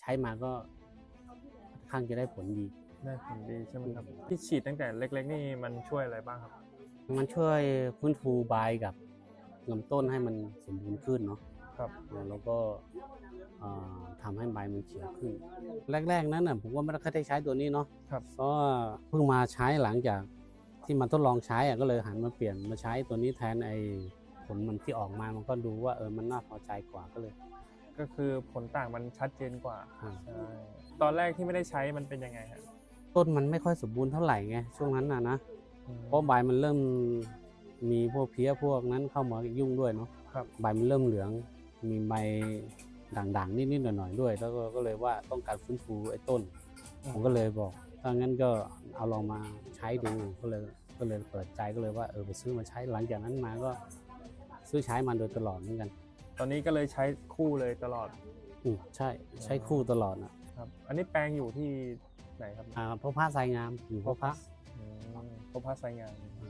ใช้มาก็ค่อนข้างจะได้ผลดี ได้ผลดีใช่ไหมครับที่ฉีดตั้งแต่เล็ก ๆ นี่มันช่วยอะไรบ้างครับ มันช่วยฟื้นฟูใบกับลำต้นให้มันสมบูรณ์ขึ้นเนาะครับแล้วก็เอ่อทำให้ใบมันเขียวขึ้น แรก ๆ นั้นน่ะผมก็ไม่ได้ค่อยได้ใช้ตัวนี้เนาะครับเพราะว่าเพิ่งมาใช้หลังจากที่มันทดลองใช้อะก็เลยหันมาเปลี่ยนมาใช้ตัวนี้แทนไอ้ผลมันที่ออกมามันก็ดูว่าเออมันน่าพอใจกว่าก็เลย ก็คือผลต่างมันชัดเจนกว่าอ่า ใช่ตอนแรกที่ไม่ได้ใช้มันเป็นยังไงฮะต้นมันไม่ค่อยสมบูรณ์เท่าไหร่ไงช่วงนั้นน่ะนะอืม เพราะใบมันเริ่มมีพวกเพี้ยพวกนั้นเข้ามายุ่งด้วยเนาะครับ ใบมันเริ่มเหลือง มีใบด่างๆนิดๆหน่อยๆด้วย แล้วก็ก็เลยว่าต้องการฟื้นฟูไอ้ต้น ผมก็เลยบอกถ้างั้นก็เอาลองมาใช้ดูก็เลยก็เลยเปิดใจก็เลยว่าเออไปซื้อมาใช้หลังจากนั้นมาก็ซื้อใช้มาโดยตลอดเหมือนกัน ตอนนี้ก็เลยใช้คู่เลยตลอดอืมใช่ใช้คู่ตลอดนะครับ อันนี้แปลงอยู่ที่ไหนครับอ่าเพราะพระทรายงามอยู่เพราะพระอืมพบพระไซงาน อ่า